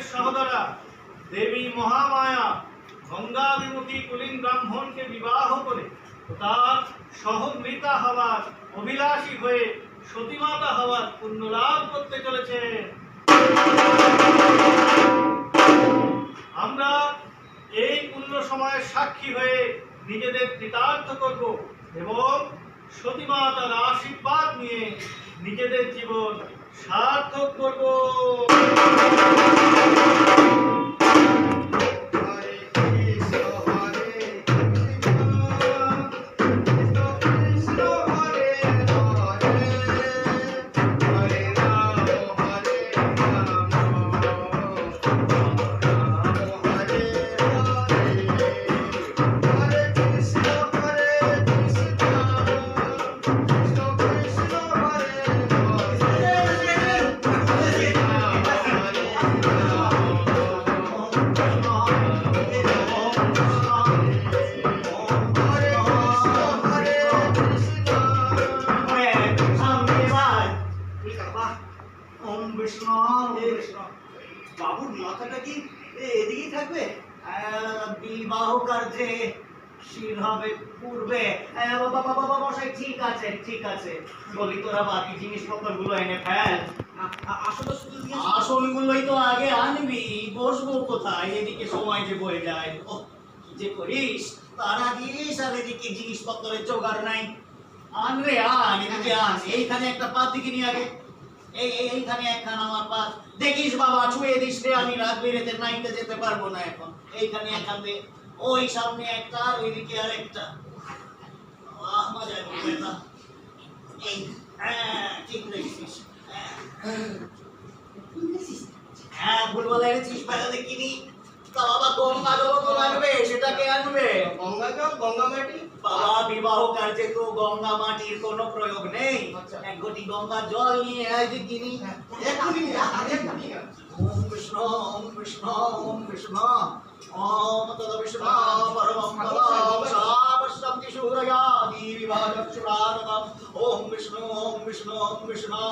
ব্রাহ্মণের সহদরা, দেবী মহামায়া গঙ্গা বিমুখী কুলীন ব্রাহ্মণকে বিবাহ করে তার সহমৃতা হওয়ার অভিলাষী হয়ে সতীমাতা হওয়ার পুণ্য লাভ করতে চলেছে। আমরা এই পূর্ণ সময়ের সাক্ষী হয়ে নিজেদের কৃতার্থ করব এবং সতীমাতার আশীর্বাদ নিয়ে নিজেদের জীবন সার্থক করব। পূর্বে বাবা বাবা মশাই ঠিক আছে ঠিক আছে। বলি তোরা বাকি জিনিসপত্রগুলো এনে ফেল। আসলে শুধু আসনগুলোই তো আগে আনবি বসবো কোথায়? এদিকে সময় যে বয়ে যায়। যে করিস? তারা আর এদিকে জিনিসপত্রের জোগাড় নাই। আন আন এদিকে আন। এইখানে একটা পাত দিকে নিয়ে আগে। এই এই- এইখানে একখানা আমার পাত। দেখিস বাবা ছুঁয়ে দিস রে আমি রাত বেরেতে নাইতে যেতে পারব না এখন। এইখানে একখান দে ওই সামনে একটা আর ওইদিকে আর একটা আহ মজা হবে না এই হ্যাঁ হ্যাঁ হ্যাঁ ভুলভাল এনেছিস পয়সা দেখিনি তা বাবা গঙ্গা জল তো লাগবে সেটাকে আনবে? গঙ্গা জল গঙ্গা মাটি? বাবা বিবাহ কার্যে তো গঙ্গা মাটির কোনো প্রয়োগ নেই। আচ্ছা। এক ঘটি গঙ্গা জল নিয়ে আয় আস। ওম বিষ্ণু ওম বিষ্ণু ওম তদ বিষ্ণু পরমং शब्दिशूरया देवीभागक्षुरागतम् ॐ विष्णु ॐ विष्णु ॐ विष्णु।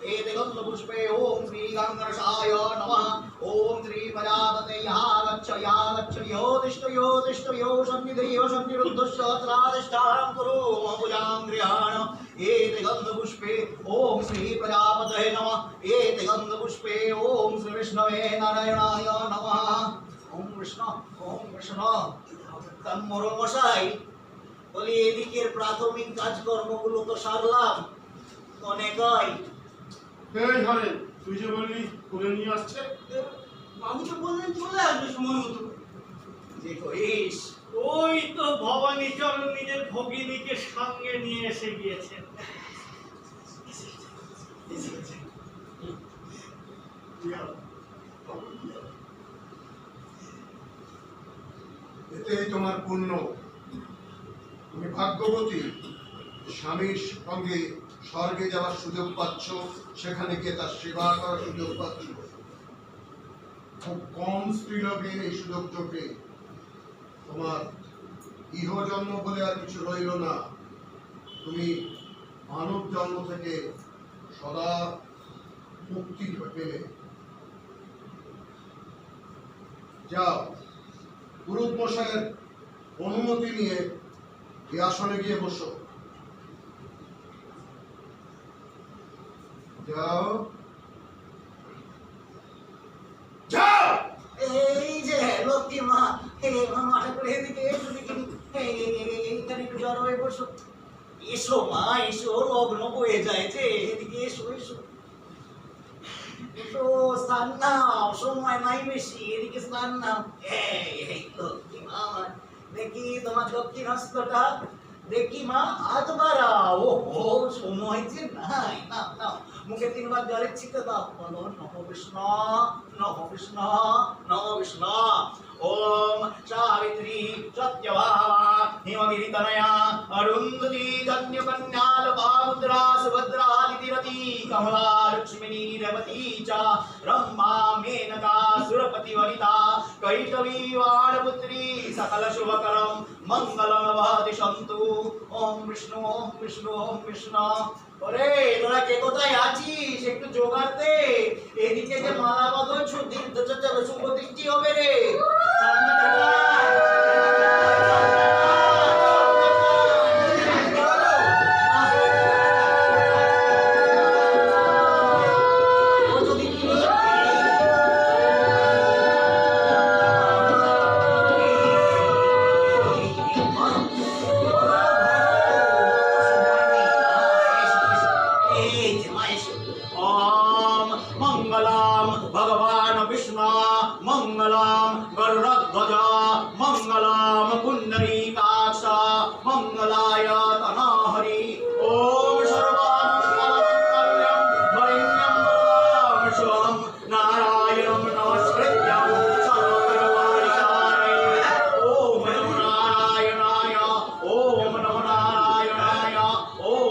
एतदन्तपुष्पे ॐ श्रीगङ्गरसाय नमः ॐ श्रीपजापते यः गच्छ या गच्छ यो तिष्ठ यो तिष्ठ यो सन्निधयो सन्निरुद्धश्रोत्राधिष्ठां कुरु मम विष्णु ॐ विष्णु तन्मुरुमशायि বলি এদিকের প্রাথমিক কাজকর্মগুলো তো সারলাম। মনে কয়? তুই যে বললি তুলে নিয়ে আসছে। বাবু তো বললেন চলে আসবে সময় মতো। যে করিস? ওই তো ভবানী চরণ নিজের ভগিনীকে সঙ্গে নিয়ে এসে গিয়েছেন এতেই তোমার পুণ্য। তুমি ভাগ্যবতী। স্বামীর সঙ্গে স্বর্গে যাওয়ার সুযোগ পাচ্ছ, সেখানে গিয়ে তার সেবা করার সুযোগ পাচ্ছ। খুব কম স্ত্রীলোকের এই সুযোগ চোখে। তোমার ইহ জন্ম বলে আর কিছু রইল না। তুমি মানব জন্ম থেকে সদা মুক্তি পেলে যাও মশাইয়ের অনুমতি নিয়ে এই আসনে গিয়ে বসো। যাও। যাও! এই যে লক্ষ্মী মা মাথা করে এদিকে এসো দেখিনি এই এই, এই, এই, এইখানে একটু জড়ো হয়ে বসো। এসো মা এসো লগ্ন বয়ে যায় যে এদিকে এসো এসো। এসো স্নান নাও সময় নাই বেশি। এদিকে স্নান নাও। এই এই লক্ষ্মী মা। দেখি তোমার দক্ষিণ হস্তটা দেখি মা, হাত বাড়াও ও সময় যে নাই, না না। মুখে তিনবার জলের ছিটে দাও। বলো নহ কৃষ্ণ নহ কৃষ্ণ নহ বিষ্ণু। ॐ सावित्री सत्यभावा हिमगिरितनया अरुन्धती धन्यपन्यालभामुद्रा सुभद्रादितिरती कमला लक्ष्मिणी रमती च ब्रह्मा मेनका सुरपतिवनिता कैटवी वाणपुत्री सकलशुभकरं मङ्गलं भवति सन्तु ॐ विष्णु ॐ विष्णु ॐ विष्णु ওরে তোরা কে কোথায় আছিস একটু জোগাড় দে এদিকে যে মালা বদল সুদীপ সুপ্রতিষ্ঠি হবে রে 好了的大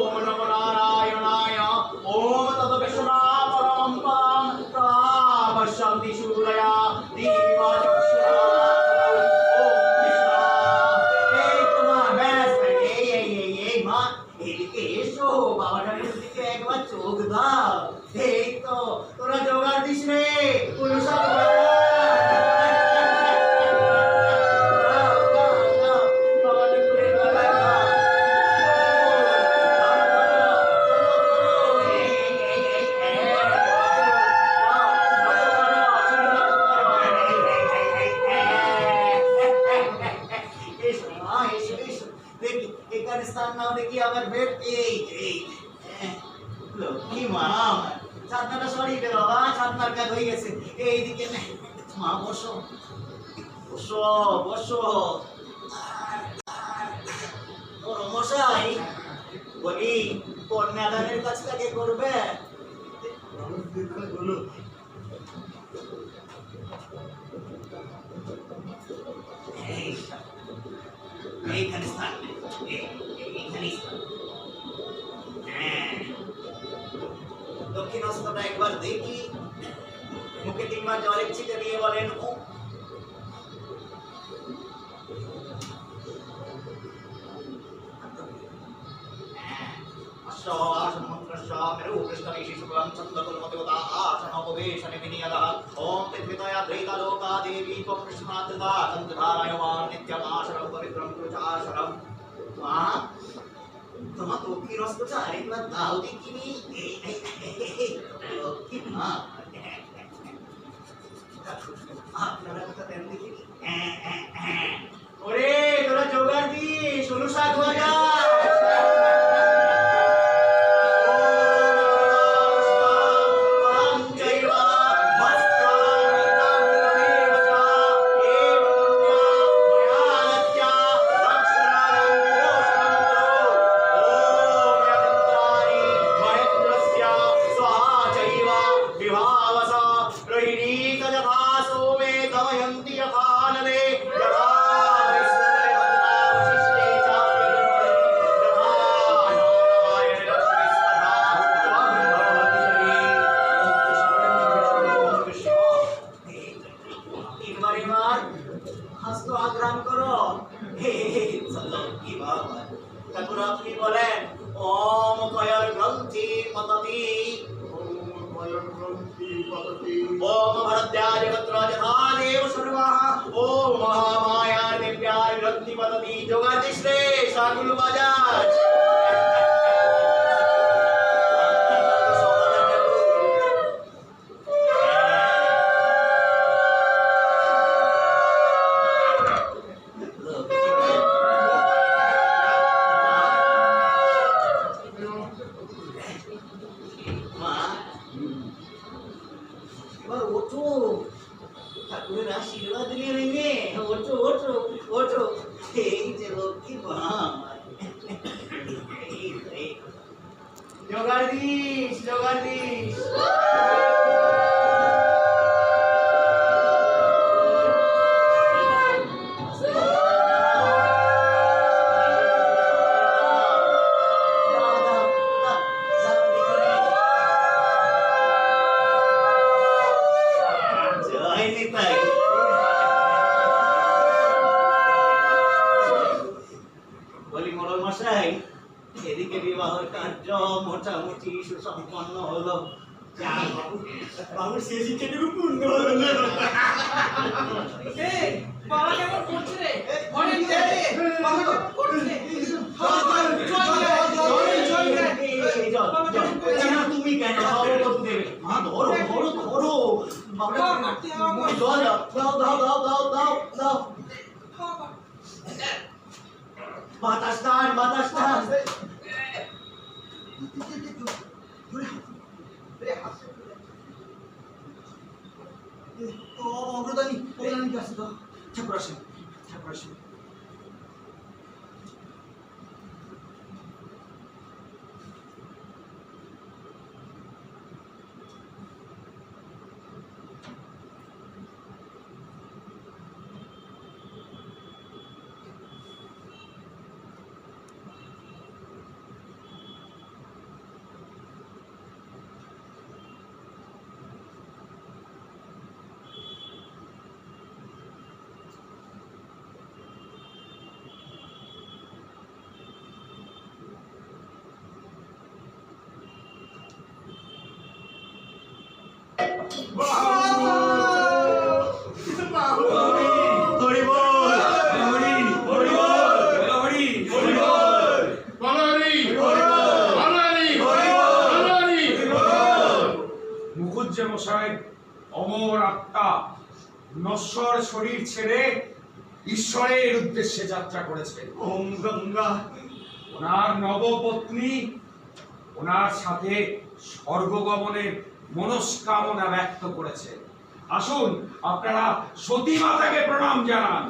como বসো বসো। মশাই, বলি, কোন ম্যাডামের কাজটা করবে? হ্যাঁ। দক্ষিণ হস্তটা একবার দেখি। মুখে তিনবার জলের ছিটে দিয়ে বলেন খুব ওরে তোরা জোগাড় দিস অনুসার হয়ে যা পাগুল বাজা যোগাড় দিস যোগাড় দিস মশাই এদিকে বিবাহ কার্য মোটামুটি সুসম্পন্ন হলো তুমি কেন ধরো ধরো ধরো দাও দাও দাও দাও দাও নশ্বর শরীর ছেড়ে ঈশ্বরের উদ্দেশ্যে যাত্রা করেছে ওম গঙ্গা। ওনার নবপত্নী ওনার সাথে স্বর্গগমনের মনস্কামনা ব্যক্ত করেছে আসুন আপনারা সতী মাতাকে প্রণাম জানান।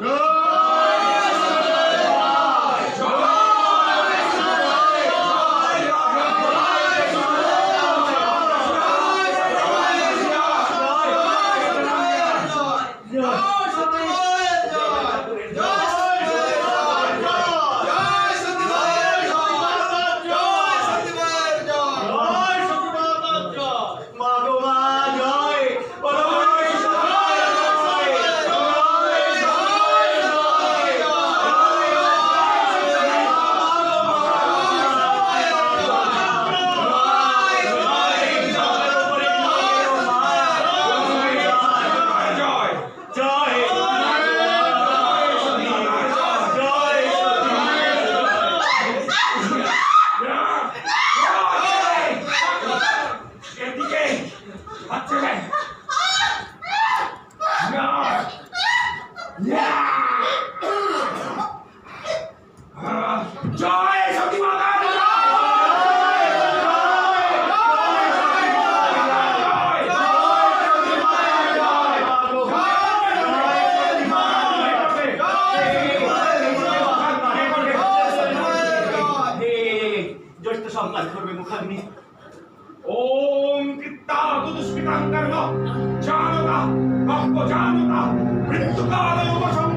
Yeah! 那能有多少